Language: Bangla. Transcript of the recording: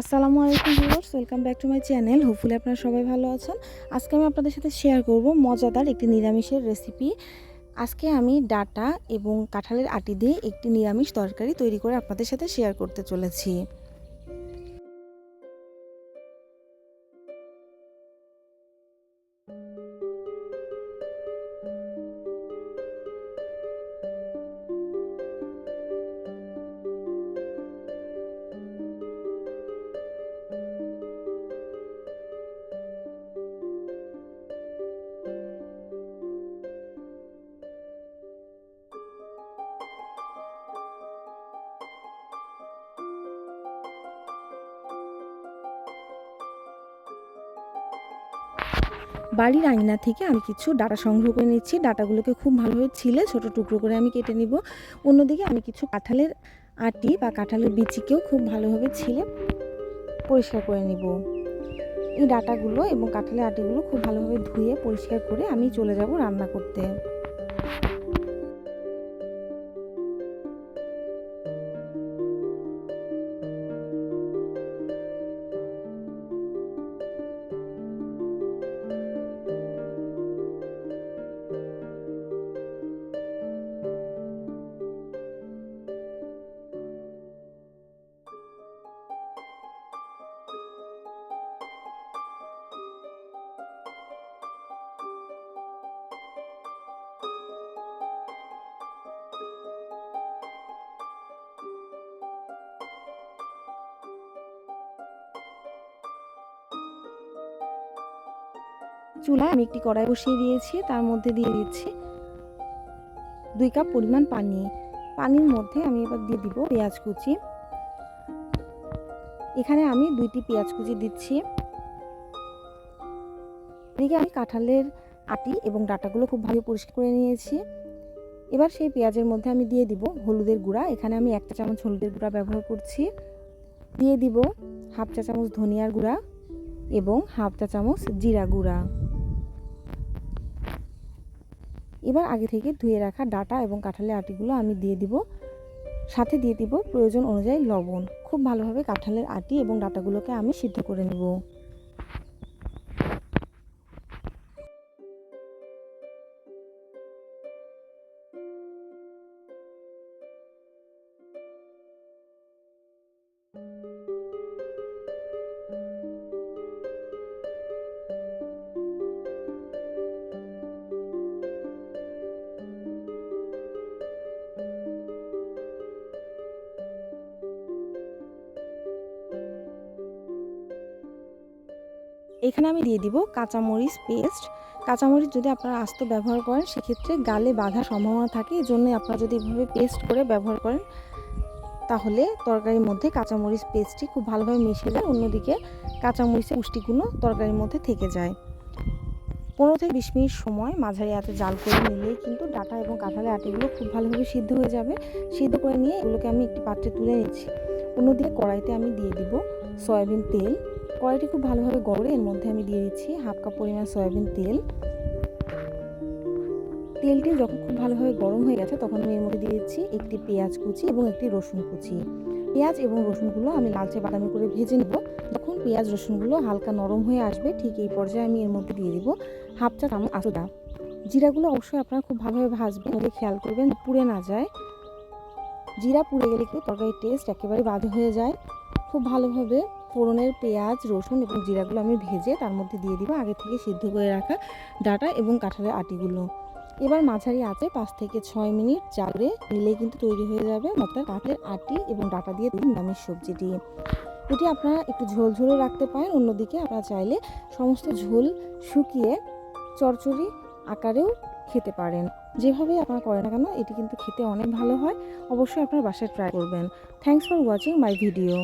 আসসালামু আলাইকুম viewers, welcome back to my channel. Hopefully আপনারা সবাই ভালো আছেন। আজকে আমি আপনাদের সাথে শেয়ার করব মজাদার একটি নিরামিষের রেসিপি আজকে আমি ডাটা এবং কাঁঠালের আটি দিয়ে একটি নিরামিষ তরকারি তৈরি করে আপনাদের সাথে শেয়ার করতে চলেছি। বাড়ির আঙিনা থেকে আমি কিছু ডাটা সংগ্রহ করে নিচ্ছি। ডাটাগুলোকে খুব ভালোভাবে ছিলে ছোট টুকরো করে আমি কেটে নিব। অন্যদিকে আমি কিছু কাঁঠালের আটি বা কাঁঠালের বিচিকেও খুব ভালোভাবে ছিলে পরিষ্কার করে নিব। এই ডাটাগুলো এবং কাঁঠালের আটিগুলো খুব ভালোভাবে ধুয়ে পরিষ্কার করে আমি চলে যাব রান্না করতে। চুলায় আমি একটি কড়াই বসিয়ে দিয়েছি, তার মধ্যে দিয়ে দিচ্ছি দুই কাপ পরিমাণ পানি। পানির মধ্যে আমি এবার দিয়ে দিব পেঁয়াজ কুচি। এখানে আমি দুইটি পেঁয়াজ কুচি দিচ্ছি। এদিকে আমি কাঁঠালের আটি এবং ডাটাগুলো খুব ভালো পরিষ্কার করে নিয়েছি। এবার সেই পেঁয়াজের মধ্যে আমি দিয়ে দিব হলুদের গুঁড়া। এখানে আমি একটা চামচ হলুদের গুঁড়া ব্যবহার করছি। দিয়ে দিব হাফ চা চামচ ধনিয়ার গুঁড়া এবং হাফ চা চামচ জিরা গুঁড়া। এবার আগে থেকে ধুয়ে রাখা ডাটা এবং কাঁঠালের আটিগুলো আমি দিয়ে দিব। সাথে দিয়ে দিব প্রয়োজন অনুযায়ী লবণ। খুব ভালোভাবে কাঁঠালের আটি এবং ডাটাগুলোকে আমি সিদ্ধ করে নেব। এখানে আমি দিয়ে দিব কাঁচামরিচ পেস্ট। কাঁচামরিচ যদি আপনারা আস্ত ব্যবহার করেন, সেক্ষেত্রে গালে বাধা সম্ভাবনা থাকে। এই জন্য আপনারা যদি এভাবে পেস্ট করে ব্যবহার করেন, তাহলে তরকারির মধ্যে কাঁচামরিচ পেস্টটি খুব ভালোভাবে মিশে যায়। অন্যদিকে কাঁচামরিচের পুষ্টিগুলো তরকারির মধ্যে থেকে যায়। পনেরো থেকে বিশ মিনিট সময় মাঝারি হাতে জাল করে নিলেই কিন্তু ডাটা এবং কাঁঠালের আটিগুলো খুব ভালোভাবে সিদ্ধ হয়ে যাবে। সিদ্ধ করে নিয়ে এগুলোকে আমি একটি পাত্রে তুলে নিচ্ছি। অন্যদিকে কড়াইতে আমি দিয়ে দিব সয়াবিন তেল। কড়াইটি খুব ভালোভাবে গড়ে এর মধ্যে আমি দিয়ে দিচ্ছি হাফ কাপ পরিমাণ সয়াবিন তেল। তেলটি যখন খুব ভালোভাবে গরম হয়ে গেছে, তখন আমি এর মধ্যে দিয়ে দিচ্ছি একটি পেঁয়াজ কুচি এবং একটি রসুন কুচি। পেঁয়াজ এবং রসুনগুলো আমি লালচে বাদামি করে ভেজে নেব। যখন পেঁয়াজ রসুনগুলো হালকা নরম হয়ে আসবে, ঠিক এই পর্যায়ে আমি এর মধ্যে দিয়ে দিব হাফ চা চামচ আদা। জিরাগুলো অবশ্যই আপনারা খুব ভালোভাবে ভাজবেন ওদের খেয়াল করবেন পুড়ে না যায়। জিরা পুড়ে গেলে কিন্তু তরকারির টেস্ট একেবারে বাজে হয়ে যায়। খুব ভালোভাবে ফোড়নের পেঁয়াজ, রসুন এবং জিরাগুলো আমি ভেজে তার মধ্যে দিয়ে দিব আগে থেকে সিদ্ধ করে রাখা ডাটা এবং কাঁঠালের আটিগুলো। এবার মাঝারি আঁচে পাঁচ থেকে ছয় মিনিট জালে নিলেই কিন্তু তৈরি হয়ে যাবে অর্থাৎ কাঁঠালের আটি এবং ডাটা দিয়ে তৈরি নিরামিষ সবজিটি। এটি আপনারা একটু ঝোল ঝোলও রাখতে পারেন, অন্যদিকে আপনারা চাইলে সমস্ত ঝোল শুকিয়ে চরচড়ি আকারেও খেতে পারেন। যেভাবেই আপনারা করেন না কেন, এটি কিন্তু খেতে অনেক ভালো হয়। অবশ্যই আপনার বাসায় ট্রাই করবেন। Thanks for watching my video